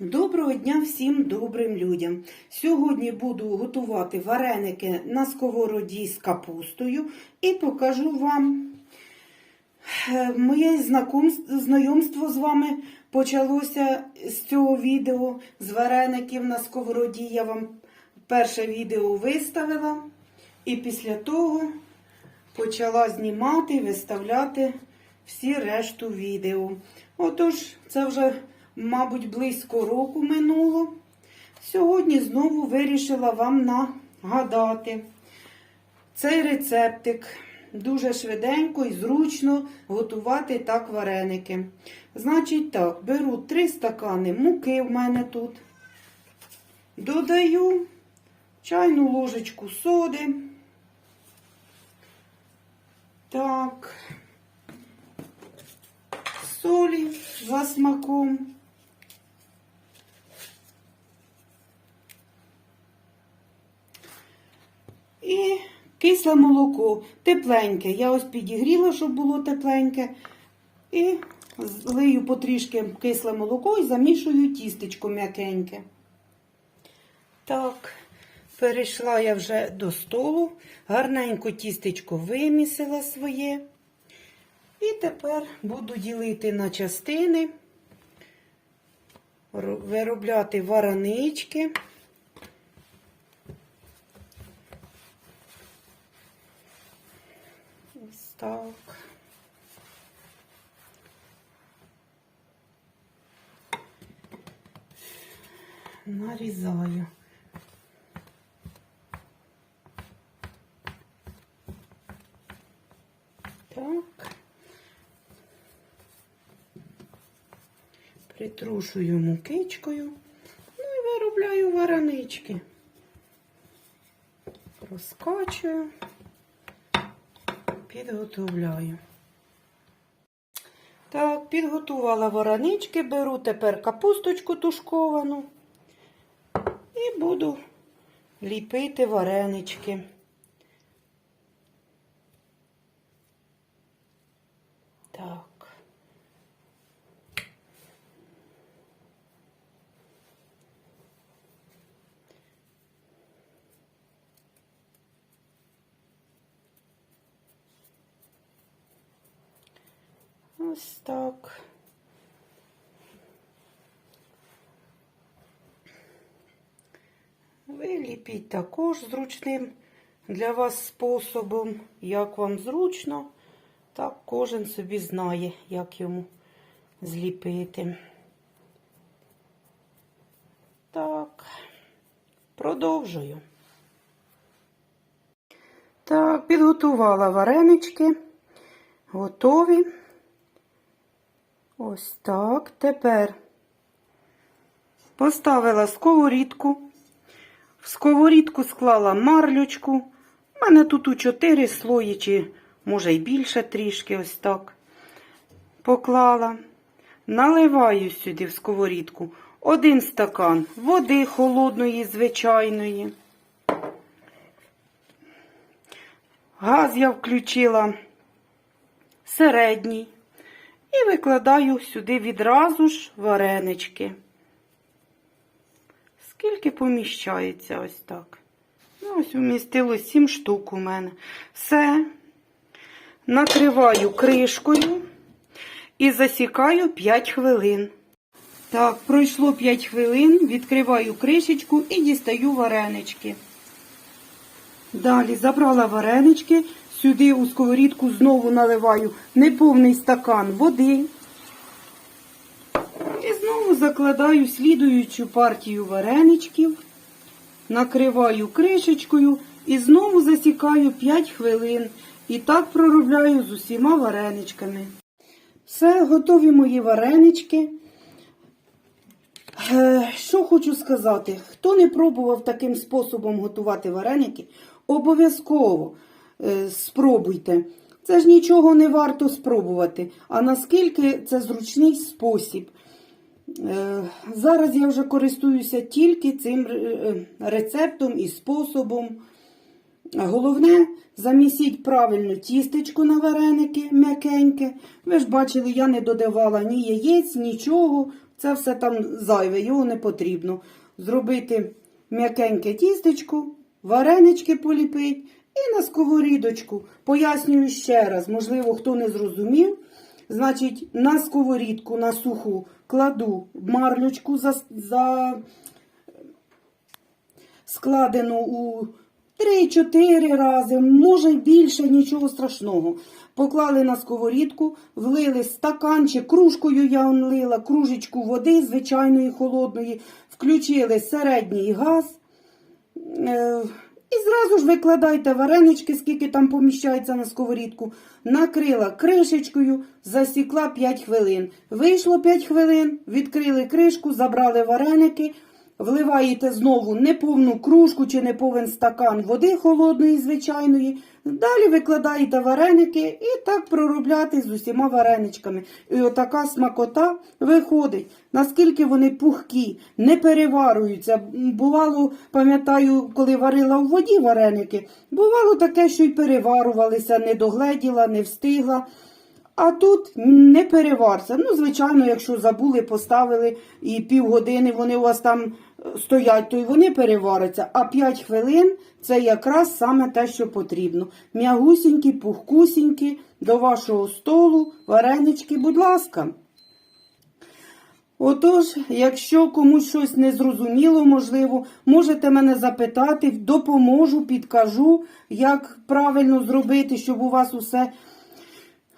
Доброго дня всім добрим людям. Сьогодні буду готувати вареники на сковороді з капустою і покажу вам е, моє знайомство з вами почалося з цього відео з вареників на сковороді. Я вам перше відео виставила і після того почала знімати і виставляти всі решту відео. Отож, це вже, мабуть, близько року минуло. Сьогодні знову вирішила вам нагадати цей рецептик. Дуже швиденько і зручно готувати так вареники. Значить так, беру 3 стакани муки в мене тут. Додаю чайну ложечку соди. Так, солі за смаком. І кисле молоко, тепленьке. Я ось підігріла, щоб було тепленьке. І злию потрішки кисле молоко і замішую тістечко м'якеньке. Так, перейшла я вже до столу, гарненько тістечко вимісила своє. І тепер буду ділити на частини, виробляти варанички. Ось так. Нарізаю. Так. Притрушую мукичкою. Ну і виробляю варанички. Розкачую, підготовляю. Так, підготувала воронички, беру тепер капусточку тушковану і буду ліпити варенички. Так. Ось так. Ви ліпіть також зручним для вас способом, як вам зручно, так кожен собі знає, як йому зліпити. Так, продовжую. Так, підготувала варенички. Готові. Ось так. Тепер поставила сковорідку. В сковорідку склала марлючку. У мене тут у 4 слої, чи може й більше трішки, ось так. Поклала. Наливаю сюди в сковорідку один стакан води холодної, звичайної. Газ я включила середній. І викладаю сюди відразу ж варенички. Скільки поміщається ось так. Ну, ось вмістилось 7 штук у мене. Все. Накриваю кришкою і засікаю 5 хвилин. Так, пройшло 5 хвилин, відкриваю кришечку і дістаю варенички. Далі забрала варенички, сюди у сковорідку знову наливаю неповний стакан води. І знову закладаю слідуючу партію вареничків, накриваю кришечкою і знову засікаю 5 хвилин. І так проробляю з усіма вареничками. Все, готові мої варенички. Е, Що хочу сказати, хто не пробував таким способом готувати вареники, обов'язково спробуйте. Це ж нічого не варто спробувати. А наскільки це зручний спосіб. Е, Зараз я вже користуюся тільки цим е, рецептом і способом. Головне, замісіть правильно тістечко на вареники м'якеньке. Ви ж бачили, я не додавала ні яєць, нічого. Це все там зайве, його не потрібно. Зробити м'якеньке тістечко, варенички поліпить і на сковорідочку. Пояснюю ще раз, можливо, хто не зрозумів. Значить, на сковорідку, на суху кладу марлючку за, за складену у 3-4 рази, може більше, нічого страшного. Поклали на сковорідку, влили стаканчик, кружкою я он лила, кружечку води звичайної холодної, включили середній газ. Е, І зразу ж викладайте варенички, скільки там поміщається на сковорідку. Накрила кришечкою, засікла 5 хвилин. Вийшло 5 хвилин, відкрили кришку, забрали вареники, вливаєте знову неповну кружку чи неповен стакан води холодної, звичайної. Далі викладаєте вареники і так проробляти з усіма вареничками. І отака смакота виходить. Наскільки вони пухкі, не переварюються. Бувало, пам'ятаю, коли варила в воді вареники, бувало таке, що й переварувалися, не догледіла, не встигла. А тут не переварся. Ну, звичайно, якщо забули, поставили і півгодини вони у вас там е, стоять, то й вони переваряться. А 5 хвилин це якраз саме те, що потрібно. М'ягусінькі, пухкусінькі, до вашого столу, варенички, будь ласка. Отож, якщо комусь щось не зрозуміло, можливо, можете мене запитати, допоможу, підкажу, як правильно зробити, щоб у вас усе